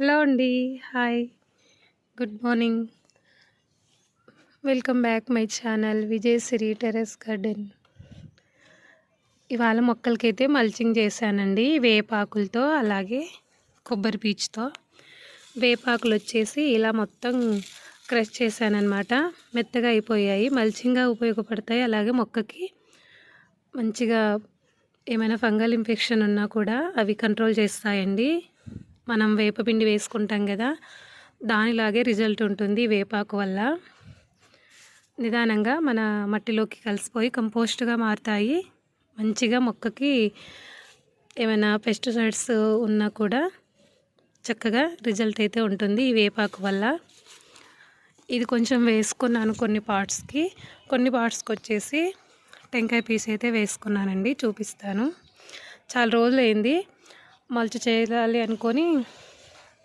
Hello అండి. Hi. Good morning. Welcome back my channel Vijay Siri terrace garden. ఇవాళ మొక్కలకైతే mulching చేశానండి వేపాకులతో అలాగే కొబ్బరి పీచుతో. వేపాకులు వచ్చేసి ఇలా మొత్తం క్రష్ చేశానమాట మెత్తగా అయిపోయాయి మల్చింగ్గా ఉపయోగపడతాయి. అలాగే మొక్కకి మంచిగా ఏమైనా ఫంగల్ ఇన్ఫెక్షన్ ఉన్నా కూడా అవి కంట్రోల్ చేస్తాయండి. మనం వేపపిండి వేసుకుంటాం కదా దానిలాగే రిజల్ట్ ఉంటుంది వేపాకు వల్ల. నిదానంగా మన మట్టిలోకి కలిసిపోయి కంపోస్ట్గా మారుతాయి. మంచిగా మొక్కకి ఏమైనా పెస్టిసైడ్స్ ఉన్నా కూడా చక్కగా రిజల్ట్ అయితే ఉంటుంది ఈ వేపాకు వల్ల. ఇది కొంచెం వేసుకున్నాను కొన్ని పార్ట్స్కి. కొన్ని పార్ట్స్కి వచ్చేసి టెంకాయ పీస్ అయితే వేసుకున్నానండి చూపిస్తాను. చాలా రోజులైంది మల్చి చేయాలి అనుకొని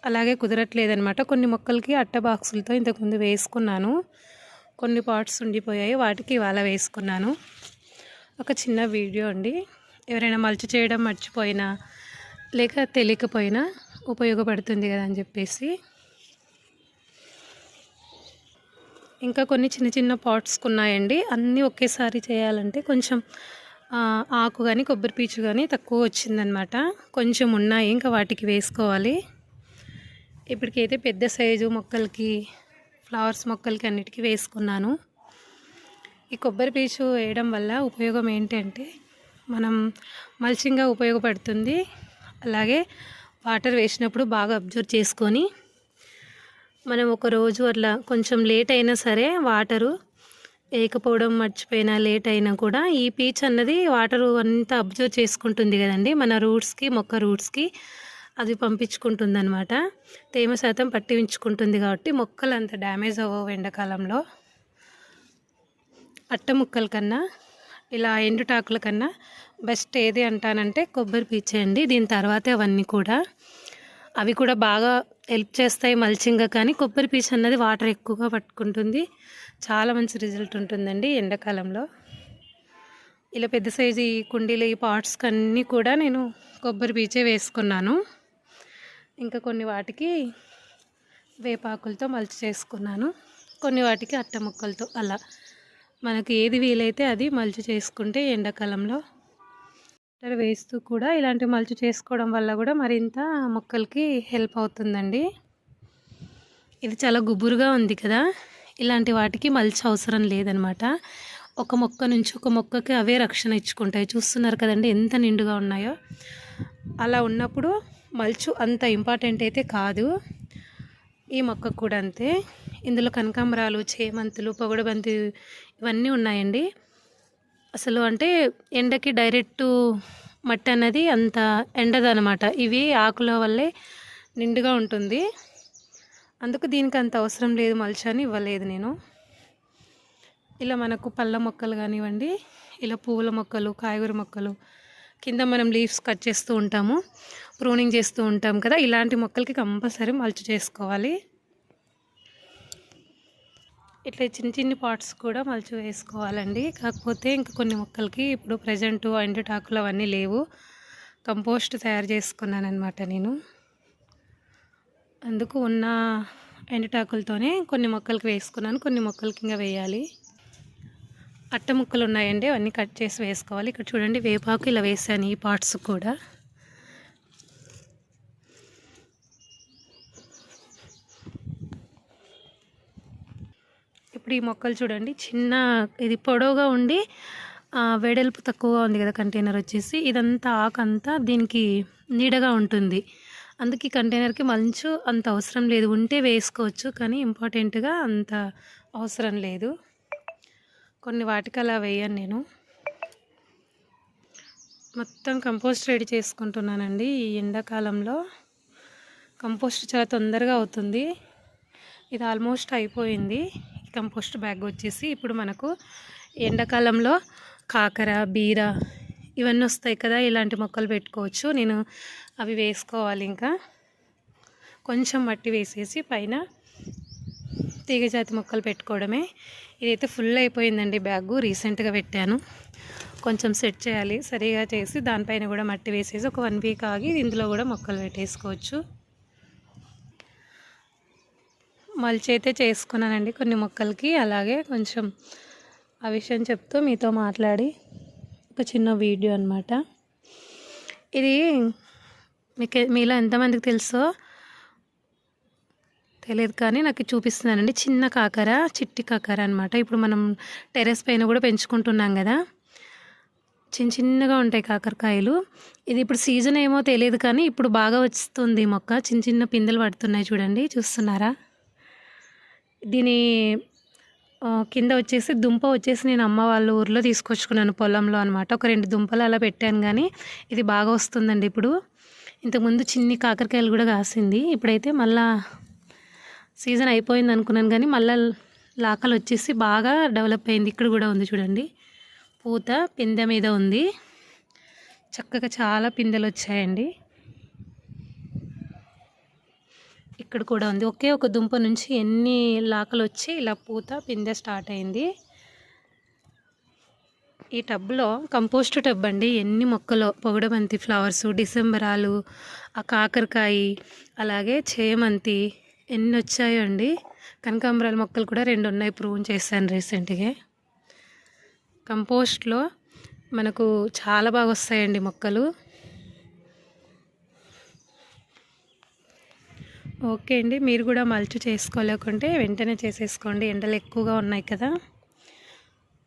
అలాగే కుదరట్లేదనమాట కొన్ని మొక్కలకి అట్ట బాక్సులతో ఇంతకుముందు వేసుకున్నాను. కొన్ని పార్ట్స్ ఉండిపోయాయి వాటికి ఇవాళ వేసుకున్నాను. ఒక చిన్న వీడియో అండి. ఎవరైనా మల్చి చేయడం మర్చిపోయినా లేక తెలియకపోయినా ఉపయోగపడుతుంది కదా అని చెప్పేసి. ఇంకా కొన్ని చిన్న చిన్న పాట్స్ ఉన్నాయండి. అన్నీ ఒకేసారి చేయాలంటే కొంచెం ఆకు కానీ కొబ్బరి పీచు కానీ తక్కువ వచ్చిందనమాట కొంచెం ఉన్నాయి ఇంకా వాటికి వేసుకోవాలి. ఇప్పటికైతే పెద్ద సైజు మొక్కలకి ఫ్లవర్స్ మొక్కలకి అన్నిటికీ వేసుకున్నాను. ఈ కొబ్బరి పీచు వేయడం వల్ల ఉపయోగం ఏంటంటే మనం మల్చింగ్గా ఉపయోగపడుతుంది. అలాగే వాటర్ వేసినప్పుడు బాగా అబ్జర్వ్ చేసుకొని మనం ఒక రోజు అట్లా కొంచెం లేట్ అయినా సరే వాటరు వేయకపోవడం మర్చిపోయినా లేట్ అయినా కూడా ఈ పీచ్ అన్నది వాటర్ అంతా అబ్జర్వ్ చేసుకుంటుంది కదండి. మన రూట్స్కి మొక్క రూట్స్కి అది పంపించుకుంటుంది అనమాట తేమ శాతం పట్టి ఉంచుకుంటుంది కాబట్టి మొక్కలు అంత డ్యామేజ్ అవ్వవు ఎండాకాలంలో. అట్ట ముక్కల కన్నా ఇలా ఎండుటాకుల కన్నా బెస్ట్ ఏది అంటానంటే కొబ్బరి పీచేయండి దీని తర్వాతే అవన్నీ కూడా. అవి కూడా బాగా హెల్ప్ చేస్తాయి మల్చింగ్గా కానీ కొబ్బరి పీచు అన్నది వాటర్ ఎక్కువగా పట్టుకుంటుంది. చాలా మంచి రిజల్ట్ ఉంటుందండి ఎండాకాలంలో. ఇలా పెద్ద సైజు ఈ కుండీలు ఈ పాట్స్కి అన్నీ కూడా నేను కొబ్బరి పీచే వేసుకున్నాను. ఇంకా కొన్ని వాటికి వేపాకులతో మల్చి చేసుకున్నాను. కొన్ని వాటికి అట్ట ముక్కలతో అలా. మనకి ఏది వీలైతే అది మల్చి చేసుకుంటే ఎండాకాలంలో వాటర్ వేస్తూ కూడా ఇలాంటి మల్చు చేసుకోవడం వల్ల కూడా మరింత మొక్కలకి హెల్ప్ అవుతుందండి. ఇది చాలా గుబురుగా ఉంది కదా? ఇలాంటి వాటికి మల్చి అవసరం లేదనమాట. ఒక మొక్క నుంచి ఒక మొక్కకి అవే రక్షణ ఇచ్చుకుంటాయి. చూస్తున్నారు కదండి ఎంత నిండుగా ఉన్నాయో. అలా ఉన్నప్పుడు మల్చు అంత ఇంపార్టెంట్ అయితే కాదు. ఈ మొక్క కూడా అంతే. ఇందులో కనకాంబరాలు చేమంతులు పొగడబంతి ఇవన్నీ ఉన్నాయండి. అసలు అంటే ఎండకి డైరెక్ట్ మట్టి అనేది అంత ఎండదనమాట ఇవి ఆకుల వల్లే నిండుగా ఉంటుంది. అందుకు దీనికి అంత అవసరం లేదు మల్చని ఇవ్వలేదు నేను. ఇలా మనకు పళ్ళ మొక్కలు కానివ్వండి ఇలా పువ్వుల మొక్కలు కాయగూర మొక్కలు కింద మనం లీవ్స్ కట్ చేస్తూ ఉంటాము ప్రూనింగ్ చేస్తూ ఉంటాం కదా ఇలాంటి మొక్కలకి కంపల్సరీ మల్చి చేసుకోవాలి. ఇట్లా చిన్న చిన్ని పార్ట్స్ కూడా మల్చి వేసుకోవాలండి. కాకపోతే ఇంకా కొన్ని మొక్కలకి ఇప్పుడు ప్రజెంట్ ఎండుటాకులు అవన్నీ లేవు. కంపోస్ట్ తయారు చేసుకున్నాను అనమాట నేను. అందుకు ఉన్న ఎండుటాకులతోనే కొన్ని మొక్కలకి వేసుకున్నాను. కొన్ని మొక్కలకి ఇంకా వేయాలి. అట్ట ముక్కలు ఉన్నాయండి. అవన్నీ కట్ చేసి వేసుకోవాలి. ఇక్కడ చూడండి వేపాకు ఇలా వేసాను ఈ పార్ట్స్ కూడా. ఇప్పుడు ఈ మొక్కలు చూడండి చిన్న ఇది పొడవుగా ఉండి వెడల్పు తక్కువగా ఉంది కదా కంటైనర్ వచ్చేసి. ఇదంతా ఆకంతా దీనికి నీడగా ఉంటుంది. అందుకే కంటైనర్కి మంచు అంత అవసరం లేదు. ఉంటే వేసుకోవచ్చు కానీ ఇంపార్టెంట్గా అంత అవసరం లేదు. కొన్ని వాటికి అలా వేయను నేను. మొత్తం కంపోస్ట్ రెడీ చేసుకుంటున్నానండి. ఈ ఎండాకాలంలో కంపోస్ట్ చాలా తొందరగా అవుతుంది. ఇది ఆల్మోస్ట్ అయిపోయింది. కంపోస్ట్ బ్యాగ్ వచ్చేసి ఇప్పుడు మనకు ఎండాకాలంలో కాకర బీర ఇవన్నీ వస్తాయి కదా ఇలాంటి మొక్కలు పెట్టుకోవచ్చు. నేను అవి వేసుకోవాలి ఇంకా. కొంచెం మట్టి వేసేసి పైన తీగజాతి మొక్కలు పెట్టుకోవడమే. ఇదైతే ఫుల్ అయిపోయిందండి బ్యాగు రీసెంట్గా పెట్టాను. కొంచెం సెట్ చేయాలి సరిగా చేసి దానిపైన కూడా మట్టి వేసేసి ఒక వన్ వీక్ ఆగి ఇందులో కూడా మొక్కలు పెట్టేసుకోవచ్చు. మల్చి అయితే చేసుకున్నానండి కొన్ని మొక్కలకి. అలాగే కొంచెం ఆ విషయం చెప్తూ మీతో మాట్లాడి ఒక చిన్న వీడియో అనమాట ఇది మీకు మీలో ఎంతమందికి తెలుసో తెలియదు కానీ నాకు చూపిస్తున్నానండి. చిన్న కాకర చిట్టి కాకర అనమాట ఇప్పుడు మనం టెరెస్ పైన కూడా పెంచుకుంటున్నాం కదా. చిన్న చిన్నగా ఉంటాయి కాకరకాయలు. ఇది ఇప్పుడు సీజన్ ఏమో తెలియదు కానీ ఇప్పుడు బాగా వస్తుంది మొక్క. చిన్న చిన్న పిందెలు పడుతున్నాయి చూడండి. చూస్తున్నారా? దీని కింద వచ్చేసి దుంప వచ్చేసి నేను అమ్మ వాళ్ళ ఊర్లో తీసుకొచ్చుకున్నాను పొలంలో అనమాట ఒక రెండు దుంపలు అలా పెట్టాను కానీ ఇది బాగా వస్తుందండి ఇప్పుడు. ఇంతకుముందు చిన్ని కాకరకాయలు కూడా కాసింది. ఇప్పుడైతే మళ్ళా సీజన్ అయిపోయింది అనుకున్నాను కానీ మళ్ళీ లాకలు వచ్చేసి బాగా డెవలప్ అయింది. ఇక్కడ కూడా ఉంది చూడండి. పూత పిందె మీద ఉంది. చక్కగా చాలా పిందెలు వచ్చాయండి. ఇక్కడ కూడా ఉంది. ఒకే ఒక దుంప నుంచి ఎన్ని లాకలు వచ్చి ఇలా పూత పిందె స్టార్ట్ అయింది. ఈ టబ్లో కంపోస్ట్ టబ్ అండి. ఎన్ని మొక్కలు? పొగడబంతి ఫ్లవర్స్ డిసెంబరాలు ఆ కాకరకాయ అలాగే చేమంతి ఎన్ని వచ్చాయో అండి. కనకాంబరాల మొక్కలు కూడా రెండు ఉన్నాయి. ప్రూవ్ చేశాను రీసెంట్గా. కంపోస్ట్లో మనకు చాలా బాగా వస్తాయండి మొక్కలు. ఓకే అండి. మీరు కూడా మల్చు చేసుకోలేకుంటే వెంటనే చేసేసుకోండి. ఎండలు ఎక్కువగా ఉన్నాయి కదా.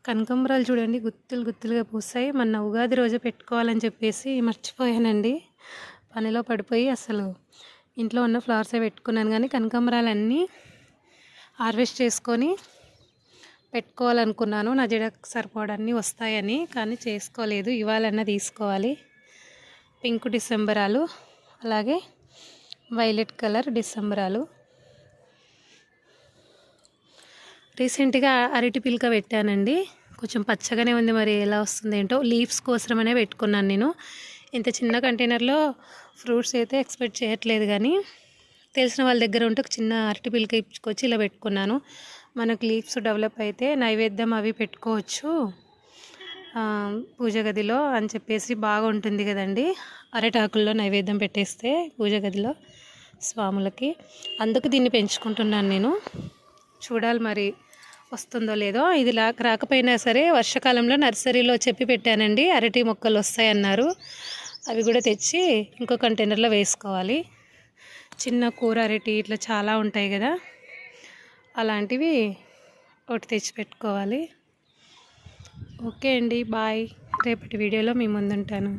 కనకంబరాలు చూడండి. గుత్తులు గుత్తులుగా పూసాయి. మొన్న ఉగాది రోజు పెట్టుకోవాలని చెప్పేసి మర్చిపోయానండి. పనిలో పడిపోయి అసలు ఇంట్లో ఉన్న ఫ్లవర్సే పెట్టుకున్నాను కానీ కనకంబరాలన్నీ హార్వెస్ట్ చేసుకొని పెట్టుకోవాలనుకున్నాను. నా జడకు సరిపోవడాన్ని వస్తాయని కానీ చేసుకోలేదు. ఇవాళన్నా తీసుకోవాలి. పింక్ డిసెంబరాలు. అలాగే వైలెట్ కలర్ డిసెంబరాలు. రీసెంట్గా అరటి పిల్క పెట్టానండి. కొంచెం పచ్చగానే ఉంది మరి ఎలా వస్తుంది ఏంటో. లీవ్స్ కోసమనే పెట్టుకున్నాను నేను. ఇంత చిన్న కంటైనర్లో ఫ్రూట్స్ అయితే ఎక్స్పెక్ట్ చేయట్లేదు కానీ తెలిసిన వాళ్ళ దగ్గర ఉంటే ఒక చిన్న అరటి పిల్క ఇచ్చుకొచ్చి ఇలా పెట్టుకున్నాను. మనకు లీవ్స్ డెవలప్ అయితే నైవేద్యం అవి పెట్టుకోవచ్చు. పూజ గదిలో అని చెప్పేసి బాగా ఉంటుంది కదండి. అరటాకుల్లో నైవేద్యం పెట్టేస్తే పూజ గదిలో. స్వాములకి. అందుకు దీన్ని పెంచుకుంటున్నాను నేను. చూడాలి మరి వస్తుందో లేదో. ఇది రాకపోయినా సరే వర్షాకాలంలో నర్సరీలో చెప్పి పెట్టానండి. అరటి మొక్కలు వస్తాయన్నారు. అవి కూడా తెచ్చి ఇంకో కంటైనర్లో వేసుకోవాలి. చిన్న కూర అరటి ఇట్లా చాలా ఉంటాయి కదా. అలాంటివి ఒకటి తెచ్చి పెట్టుకోవాలి. ఓకే అండి. బాయ్. రేపటి వీడియోలో మీ ముందుంటాను.